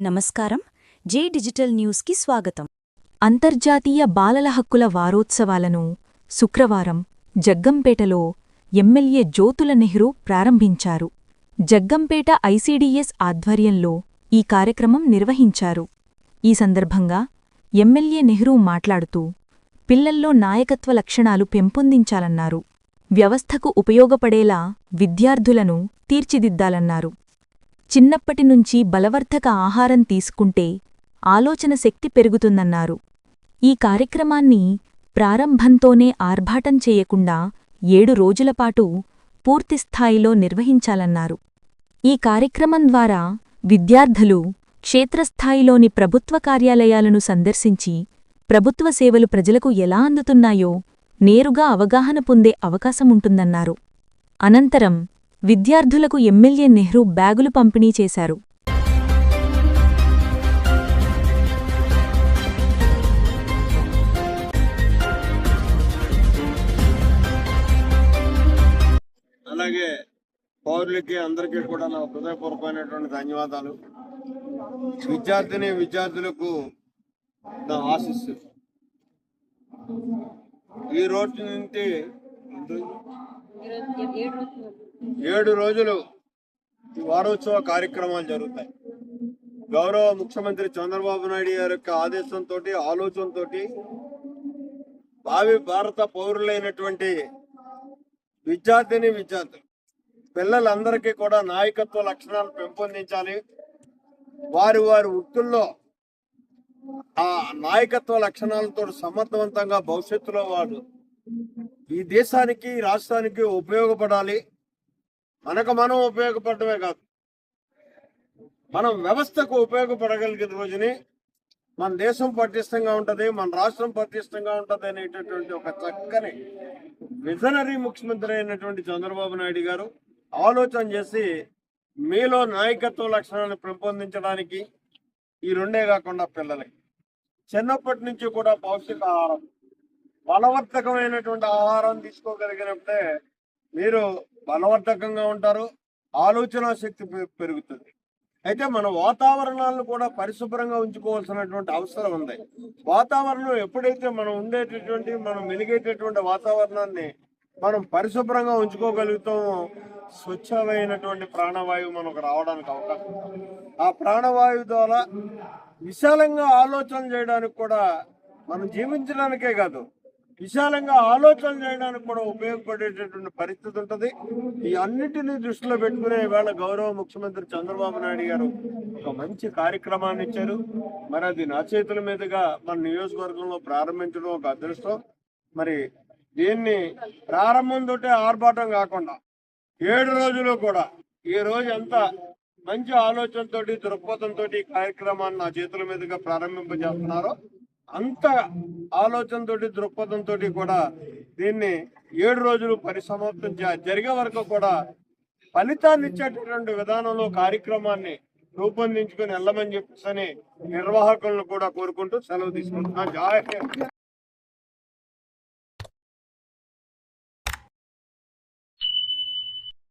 నమస్కారం. జే డిజిటల్ న్యూస్కి స్వాగతం. అంతర్జాతీయ బాలల హక్కుల వారోత్సవాలను శుక్రవారం జగ్గంపేటలో ఎమ్మెల్యే జ్యోతుల నెహ్రూ ప్రారంభించారు. జగ్గంపేట ఐసీడీఎస్ ఆధ్వర్యంలో ఈ కార్యక్రమం నిర్వహించారు. ఈ సందర్భంగా ఎమ్మెల్యే నెహ్రూ మాట్లాడుతూ పిల్లల్లో నాయకత్వ లక్షణాలు పెంపొందించాలన్నారు. వ్యవస్థకు ఉపయోగపడేలా విద్యార్థులను తీర్చిదిద్దాలన్నారు. చిన్నప్పటినుంచి బలవర్ధక ఆహారం తీసుకుంటే ఆలోచన శక్తి పెరుగుతుందన్నారు. ఈ కార్యక్రమాన్ని ప్రారంభంతోనే ఆర్భాటం చేయకుండా ఏడు రోజులపాటు పూర్తిస్థాయిలో నిర్వహించాలన్నారు. ఈ కార్యక్రమం ద్వారా విద్యార్థులు క్షేత్రస్థాయిలోని ప్రభుత్వ కార్యాలయాలను సందర్శించి ప్రభుత్వ సేవలు ప్రజలకు ఎలా అందుతున్నాయో నేరుగా అవగాహన పొందే అవకాశముంటుందన్నారు అనంతరం విద్యార్థులకు ఎమ్మెల్యే నెహ్రూ బ్యాగులు పంపిణీ చేశారు. అలాగే పౌరులకి అందరికీ కూడా నా హృదయపూర్వకమైనటువంటి ధన్యవాదాలు. విద్యార్థిని విద్యార్థులకు నా ఆశీస్సు ఈ రోజు నుండి ఏడు రోజులు వారోత్సవ కార్యక్రమాలు జరుగుతాయి. గౌరవ ముఖ్యమంత్రి చంద్రబాబు నాయుడు గారి యొక్క ఆదేశంతో ఆలోచనతో భావి భారత పౌరులైనటువంటి విద్యార్థిని విద్యార్థులు పిల్లలందరికీ కూడా నాయకత్వ లక్షణాలు పెంపొందించాలి. వారి వారి వృత్తుల్లో ఆ నాయకత్వ లక్షణాలతో సమర్థవంతంగా భవిష్యత్తులో వారు ఈ దేశానికి రాష్ట్రానికి ఉపయోగపడాలి. మనకు మనం ఉపయోగపడమే కాదు. మనం వ్యవస్థకు ఉపయోగపడగలిగిన రోజుని మన దేశం పటిష్టంగా ఉంటుంది మన రాష్ట్రం పటిష్టంగా ఉంటుంది అనేటటువంటి ఒక చక్కని విజనరీ ముఖ్యమంత్రి అయినటువంటి చంద్రబాబు నాయుడు గారు ఆలోచన చేసి మీలో నాయకత్వ లక్షణాలను పెంపొందించడానికి ఈ రెండే కాకుండా పిల్లలకి. చిన్నప్పటి నుంచి కూడా పౌష్టిక ఆహారం బలవర్ధకమైనటువంటి ఆహారం తీసుకోగలిగినప్పుడే మీరు బలవర్ధకంగా ఉంటారు ఆలోచన శక్తి పె- పెరుగుతుంది. అయితే మన వాతావరణాలను కూడా పరిశుభ్రంగా ఉంచుకోవాల్సినటువంటి అవసరం ఉంది. వాతావరణం ఎప్పుడైతే మనం ఉండేటటువంటి మనం మెలిగేటటువంటి వాతావరణాన్ని మనం పరిశుభ్రంగా ఉంచుకోగలుగుతామో స్వచ్ఛమైనటువంటి ప్రాణవాయువు మనకు రావడానికి అవకాశం ఆ ప్రాణవాయువు ద్వారా విశాలంగా ఆలోచన చేయడానికి కూడా మనం జీవించడానికే కాదు విశాలంగా ఆలోచన చేయడానికి కూడా ఉపయోగపడేటటువంటి పరిస్థితి ఉంటుంది. ఈ అన్నిటినీ దృష్టిలో పెట్టుకునే ఇవాళ గౌరవ ముఖ్యమంత్రి చంద్రబాబు నాయుడు గారు ఒక మంచి కార్యక్రమాన్ని ఇచ్చారు. మరి అది నా చేతుల మీదుగా మన నియోజకవర్గంలో ప్రారంభించడం ఒక అదృష్టం. మరి దీన్ని ప్రారంభం తోటే ఆర్భాటం కాకుండా ఏడు రోజులు కూడా ఈ రోజు అంతా మంచి ఆలోచనతోటి దృక్పథంతో ఈ కార్యక్రమాన్ని నా చేతుల మీదుగా ప్రారంభింపజేస్తున్నారు. అంత ఆలోచనతో దృక్పథంతో కూడా దీన్ని ఏడు రోజులు పరిసమాప్తం జరిగే వరకు కూడా ఫలితాన్ని ఇచ్చేటటువంటి విధానంలో కార్యక్రమాన్ని రూపొందించుకొని వెళ్ళమని చెప్పేసి నిర్వాహకులను కూడా కోరుకుంటూ సెలవు తీసుకుంటున్నా. జాయ్